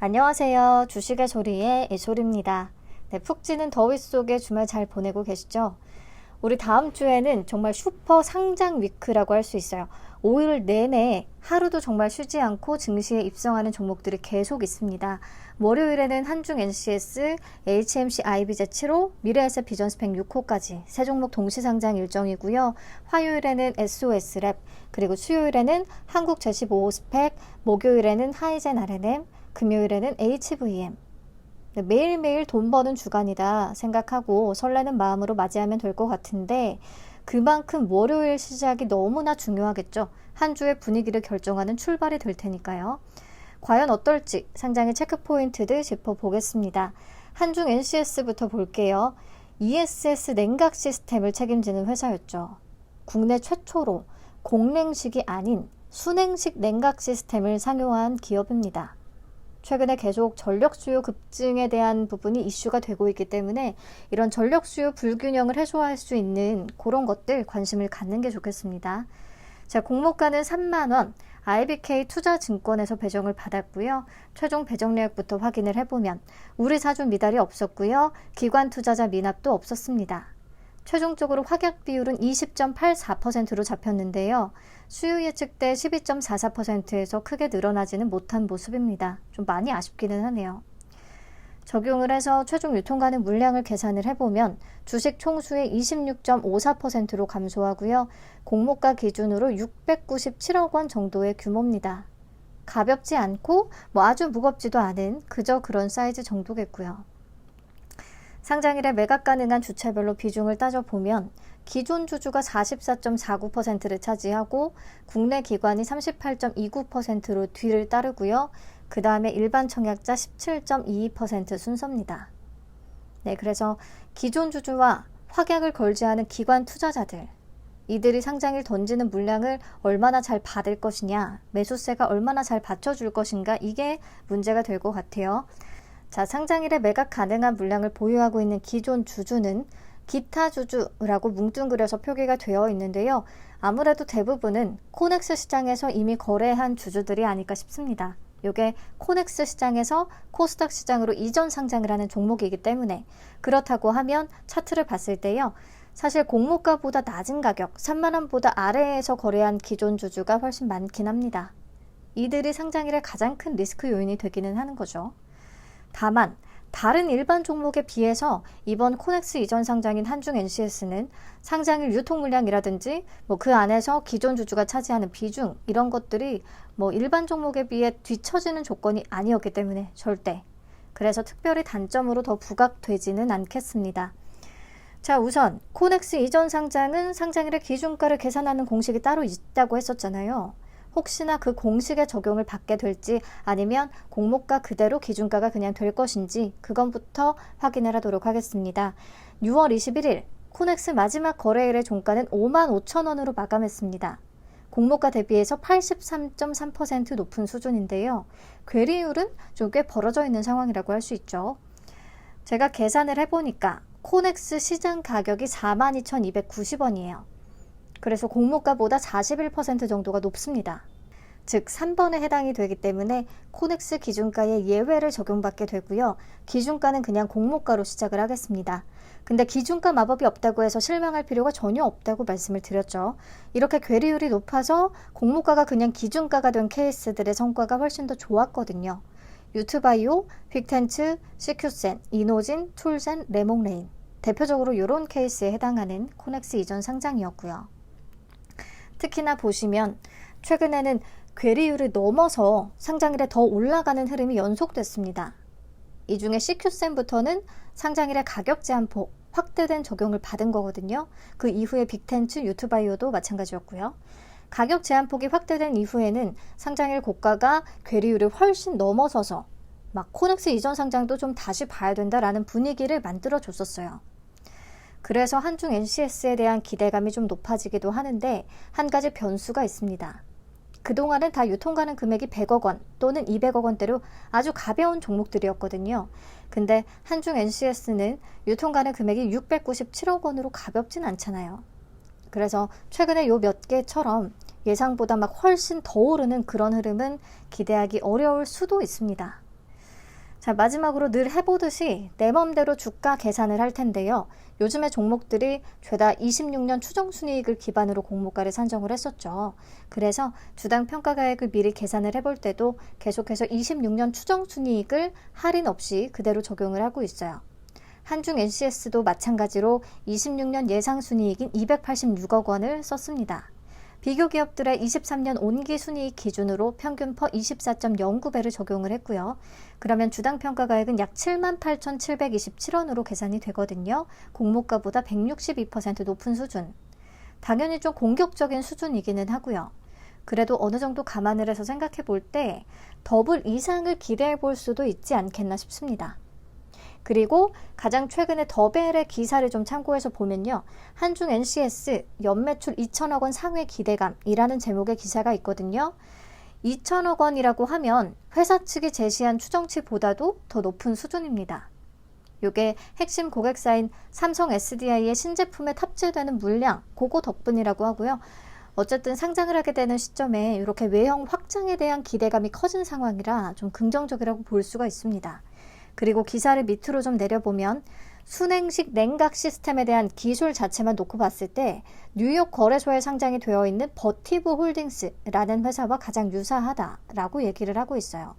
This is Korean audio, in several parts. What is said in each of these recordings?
안녕하세요. 주식의 소리의 이소리입니다. 네, 푹 찌는 더위 속에 주말 잘 보내고 계시죠? 우리 다음 주에는 정말 슈퍼 상장 위크라고 할 수 있어요. 5일 내내 하루도 정말 쉬지 않고 증시에 입성하는 종목들이 계속 있습니다. 월요일에는 한중 NCS, HMC IB제 7호, 미래에셋 비전스펙 6호까지 세 종목 동시 상장 일정이고요. 화요일에는 SOS랩, 그리고 수요일에는 한국 제시5호 스펙, 목요일에는 하이젠 RNM, 금요일에는 HVM. 네, 매일매일 돈 버는 주간이다 생각하고 설레는 마음으로 맞이하면 될 것 같은데 그만큼 월요일 시작이 너무나 중요하겠죠. 한 주의 분위기를 결정하는 출발이 될 테니까요. 과연 어떨지 상장의 체크포인트들 짚어보겠습니다. 한중 NCS부터 볼게요. ESS 냉각 시스템을 책임지는 회사였죠. 국내 최초로 공냉식이 아닌 순냉식 냉각 시스템을 상용한 기업입니다. 최근에 계속 전력 수요 급증에 대한 부분이 이슈가 되고 있기 때문에 이런 전력 수요 불균형을 해소할 수 있는 그런 것들 관심을 갖는 게 좋겠습니다. 자, 공모가는 3만 원. IBK 투자증권에서 배정을 받았고요. 최종 배정 내역부터 확인을 해보면 우리 사주 미달이 없었고요. 기관 투자자 미납도 없었습니다. 최종적으로 확약 비율은 20.84%로 잡혔는데요. 수요 예측 때 12.44%에서 크게 늘어나지는 못한 모습입니다. 좀 많이 아쉽기는 하네요. 적용을 해서 최종 유통가능 물량을 계산을 해보면 주식 총수의 26.54%로 감소하고요. 공모가 기준으로 697억 원 정도의 규모입니다. 가볍지 않고 뭐 아주 무겁지도 않은 그저 그런 사이즈 정도겠고요. 상장일에 매각 가능한 주체별로 비중을 따져보면 기존 주주가 44.49%를 차지하고 국내 기관이 38.29%로 뒤를 따르고요. 그 다음에 일반 청약자 17.22% 순서입니다. 네, 그래서 기존 주주와 확약을 걸지 않은 기관 투자자들, 이들이 상장일 던지는 물량을 얼마나 잘 받을 것이냐, 매수세가 얼마나 잘 받쳐줄 것인가, 이게 문제가 될 것 같아요. 자, 상장일에 매각 가능한 물량을 보유하고 있는 기존 주주는 기타 주주라고 뭉뚱그려서 표기가 되어 있는데요. 아무래도 대부분은 코넥스 시장에서 이미 거래한 주주들이 아닐까 싶습니다. 이게 코넥스 시장에서 코스닥 시장으로 이전 상장을 하는 종목이기 때문에 그렇다고 하면 차트를 봤을 때요. 사실 공모가보다 낮은 가격, 3만 원보다 아래에서 거래한 기존 주주가 훨씬 많긴 합니다. 이들이 상장일의 가장 큰 리스크 요인이 되기는 하는 거죠. 다만 다른 일반 종목에 비해서 이번 코넥스 이전 상장인 한중 NCS는 상장일 유통 물량이라든지 뭐 그 안에서 기존 주주가 차지하는 비중 이런 것들이 뭐 일반 종목에 비해 뒤처지는 조건이 아니었기 때문에 절대 그래서 특별히 단점으로 더 부각되지는 않겠습니다. 자, 우선 코넥스 이전 상장은 상장일의 기준가를 계산하는 공식이 따로 있다고 했었잖아요. 혹시나 그 공식의 적용을 받게 될지 아니면 공모가 그대로 기준가가 그냥 될 것인지 그건부터 확인을 하도록 하겠습니다. 6월 21일 코넥스 마지막 거래일의 종가는 5만 5천 원으로 마감했습니다. 공모가 대비해서 83.3% 높은 수준인데요. 괴리율은 좀 꽤 벌어져 있는 상황이라고 할 수 있죠. 제가 계산을 해보니까 코넥스 시장 가격이 42,290원이에요. 그래서 공모가보다 41% 정도가 높습니다. 즉 3번에 해당이 되기 때문에 코넥스 기준가에 예외를 적용받게 되고요. 기준가는 그냥 공모가로 시작을 하겠습니다. 근데 기준가 마법이 없다고 해서 실망할 필요가 전혀 없다고 말씀을 드렸죠. 이렇게 괴리율이 높아서 공모가가 그냥 기준가가 된 케이스들의 성과가 훨씬 더 좋았거든요. 유튜바이오, 빅텐츠, 시큐센, 이노진, 툴젠, 레몽레인 대표적으로 이런 케이스에 해당하는 코넥스 이전 상장이었고요. 특히나 보시면 최근에는 괴리율을 넘어서 상장일에 더 올라가는 흐름이 연속됐습니다. 이 중에 CQ센부터는 상장일의 가격 제한폭 확대된 적용을 받은 거거든요. 그 이후에 빅텐츠, 유튜바이오도 마찬가지였고요. 가격 제한폭이 확대된 이후에는 상장일 고가가 괴리율을 훨씬 넘어서서 막 코넥스 이전 상장도 좀 다시 봐야 된다라는 분위기를 만들어 줬었어요. 그래서 한중 NCS에 대한 기대감이 좀 높아지기도 하는데 한 가지 변수가 있습니다. 그동안은 다 유통 가는 금액이 100억 원 또는 200억 원대로 아주 가벼운 종목들이었거든요. 근데 한중 NCS는 유통 가는 금액이 697억 원으로 가볍진 않잖아요. 그래서 최근에 요 몇 개처럼 예상보다 막 훨씬 더 오르는 그런 흐름은 기대하기 어려울 수도 있습니다. 자, 마지막으로 늘 해보듯이 내 맘대로 주가 계산을 할 텐데요. 요즘에 종목들이 죄다 26년 추정 순이익을 기반으로 공모가를 산정을 했었죠. 그래서 주당 평가가액을 미리 계산을 해볼 때도 계속해서 26년 추정 순이익을 할인 없이 그대로 적용을 하고 있어요. 한중 NCS도 마찬가지로 26년 예상 순이익인 286억 원을 썼습니다. 비교 기업들의 23년 온기 순이익 기준으로 평균 퍼 24.09배를 적용을 했고요. 그러면 주당 평가가액은 약 78,727원으로 계산이 되거든요. 공모가보다 162% 높은 수준. 당연히 좀 공격적인 수준이기는 하고요. 그래도 어느 정도 감안을 해서 생각해 볼 때 더블 이상을 기대해 볼 수도 있지 않겠나 싶습니다. 그리고 가장 최근에 더벨의 기사를 좀 참고해서 보면요. 한중 NCS 연매출 2천억 원 상회 기대감이라는 제목의 기사가 있거든요. 2천억 원이라고 하면 회사 측이 제시한 추정치보다도 더 높은 수준입니다. 요게 핵심 고객사인 삼성 SDI의 신제품에 탑재되는 물량, 그거 덕분이라고 하고요. 어쨌든 상장을 하게 되는 시점에 이렇게 외형 확장에 대한 기대감이 커진 상황이라 좀 긍정적이라고 볼 수가 있습니다. 그리고 기사를 밑으로 좀 내려보면 순행식 냉각 시스템에 대한 기술 자체만 놓고 봤을 때 뉴욕 거래소에 상장이 되어 있는 버티브 홀딩스라는 회사와 가장 유사하다라고 얘기를 하고 있어요.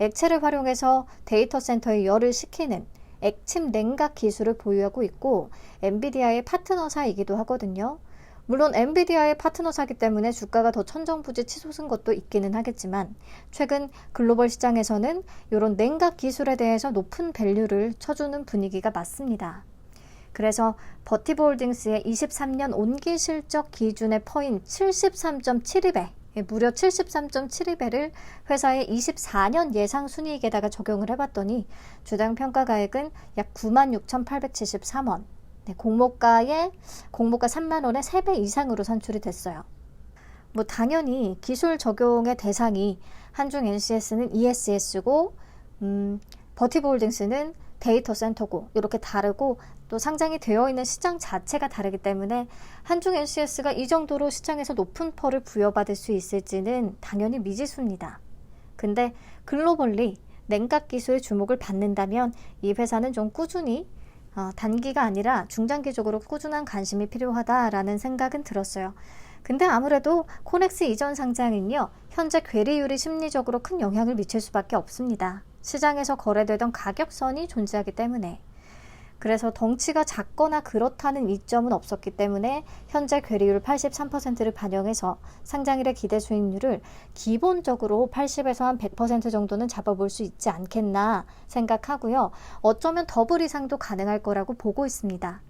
액체를 활용해서 데이터 센터에 열을 식히는 액침 냉각 기술을 보유하고 있고 엔비디아의 파트너사이기도 하거든요. 물론 엔비디아의 파트너사기 때문에 주가가 더 천정부지 치솟은 것도 있기는 하겠지만 최근 글로벌 시장에서는 이런 냉각 기술에 대해서 높은 밸류를 쳐주는 분위기가 맞습니다. 그래서 버티브 홀딩스의 23년 온기 실적 기준의 퍼인 73.72배 무려 73.72배를 회사의 24년 예상 순이익에다가 적용을 해봤더니 주당 평가가액은 약 96,873원, 네, 공모가에 공모가 3만 원에 3배 이상으로 산출이 됐어요. 뭐 당연히 기술 적용의 대상이 한중 NCS는 ESS고 음, 버티브 홀딩스는 데이터 센터고 이렇게 다르고 또 상장이 되어 있는 시장 자체가 다르기 때문에 한중 NCS가 이 정도로 시장에서 높은 펄을 부여받을 수 있을지는 당연히 미지수입니다. 근데 글로벌리 냉각 기술의 주목을 받는다면 이 회사는 좀 꾸준히 어, 단기가 아니라 중장기적으로 꾸준한 관심이 필요하다라는 생각은 들었어요. 근데 아무래도 코넥스 이전 상장은요, 현재 괴리율이 심리적으로 큰 영향을 미칠 수밖에 없습니다. 시장에서 거래되던 가격선이 존재하기 때문에. 그래서 덩치가 작거나 그렇다는 이점은 없었기 때문에 현재 괴리율 83%를 반영해서 상장일의 기대 수익률을 기본적으로 80에서 한 100% 정도는 잡아볼 수 있지 않겠나 생각하고요. 어쩌면 더블 이상도 가능할 거라고 보고 있습니다.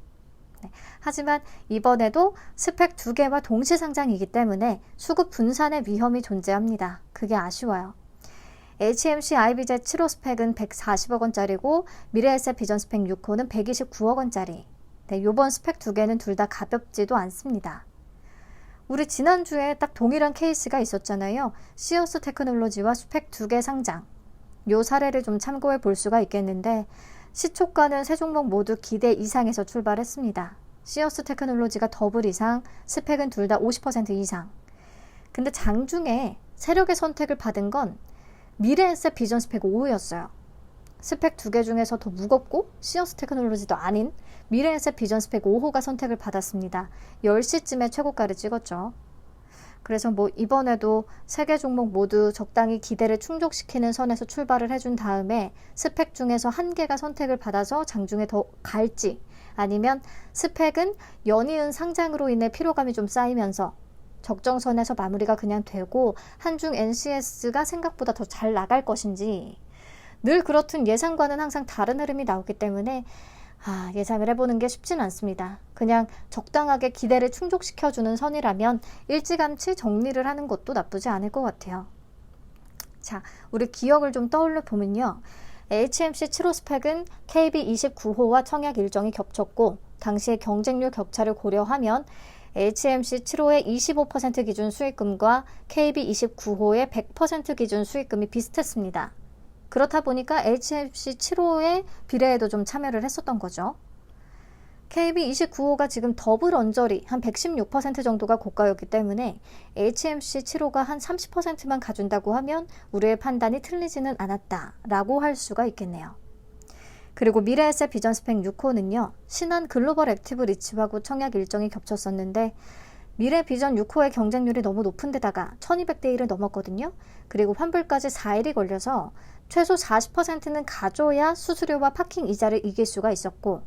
네. 하지만 이번에도 스펙 두 개와 동시 상장이기 때문에 수급 분산의 위험이 존재합니다. 그게 아쉬워요. HMC IBJ 7호 스펙은 140억 원짜리고 미래에셋 비전 스펙 6호는 129억 원짜리. 네, 요번 스펙 두 개는 둘 다 가볍지도 않습니다. 우리 지난주에 딱 동일한 케이스가 있었잖아요. 시어스 테크놀로지와 스펙 두 개 상장. 요 사례를 좀 참고해 볼 수가 있겠는데 시초가는 세 종목 모두 기대 이상에서 출발했습니다. 시어스 테크놀로지가 더블 이상, 스펙은 둘 다 50% 이상. 근데 장중에 세력의 선택을 받은 건 미래 에셋 비전 스펙 5였어요. 스펙 두 개 중에서 더 무겁고 시어스 테크놀로지도 아닌 미래 에셋 비전 스펙 5호가 선택을 받았습니다. 10시쯤에 최고가를 찍었죠. 그래서 뭐 이번에도 세 개 종목 모두 적당히 기대를 충족시키는 선에서 출발을 해준 다음에 스펙 중에서 한 개가 선택을 받아서 장중에 더 갈지 아니면 스펙은 연이은 상장으로 인해 피로감이 좀 쌓이면서 적정선에서 마무리가 그냥 되고 한중 NCS가 생각보다 더 잘 나갈 것인지 늘 그렇듯 예상과는 항상 다른 흐름이 나오기 때문에 아, 예상을 해보는 게 쉽진 않습니다. 그냥 적당하게 기대를 충족시켜주는 선이라면 일찌감치 정리를 하는 것도 나쁘지 않을 것 같아요. 자, 우리 기억을 좀 떠올려 보면요. HMC 7호 스펙은 KB 29호와 청약 일정이 겹쳤고, 당시의 경쟁률 격차를 고려하면 HMC 7호의 25% 기준 수익금과 KB 29호의 100% 기준 수익금이 비슷했습니다. 그렇다 보니까 HMC 7호의 비례에도 좀 참여를 했었던 거죠. KB29호가 지금 더블 언저리 한 116% 정도가 고가였기 때문에 HMC 7호가 한 30%만 가준다고 하면 우리의 판단이 틀리지는 않았다라고 할 수가 있겠네요. 그리고 미래에셋 비전 스펙 6호는요. 신한 글로벌 액티브 리츠하고 청약 일정이 겹쳤었는데 미래 비전 6호의 경쟁률이 너무 높은 데다가 1200대 1을 넘었거든요. 그리고 환불까지 4일이 걸려서 최소 40%는 가져야 수수료와 파킹 이자를 이길 수가 있었고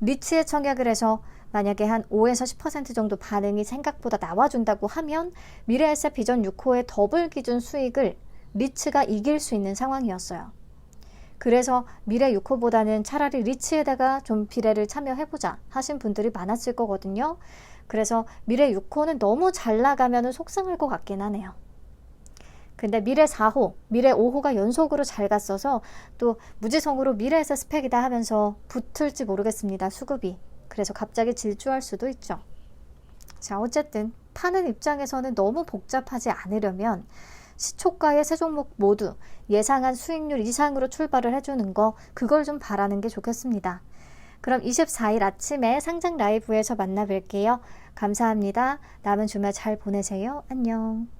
리츠에 청약을 해서 만약에 한 5에서 10% 정도 반응이 생각보다 나와준다고 하면 미래에셋 비전 6호의 더블 기준 수익을 리츠가 이길 수 있는 상황이었어요. 그래서 미래 6호보다는 차라리 리츠에다가 좀 비례를 참여해보자 하신 분들이 많았을 거거든요. 그래서 미래 6호는 너무 잘 나가면 속상할 것 같긴 하네요. 근데 미래 4호, 미래 5호가 연속으로 잘 갔어서 또 무지성으로 미래에서 스펙이다 하면서 붙을지 모르겠습니다. 수급이. 그래서 갑자기 질주할 수도 있죠. 자, 어쨌든 파는 입장에서는 너무 복잡하지 않으려면 시초가의 세 종목 모두 예상한 수익률 이상으로 출발을 해주는 거 그걸 좀 바라는 게 좋겠습니다. 그럼 24일 아침에 상장 라이브에서 만나 뵐게요. 감사합니다. 남은 주말 잘 보내세요. 안녕.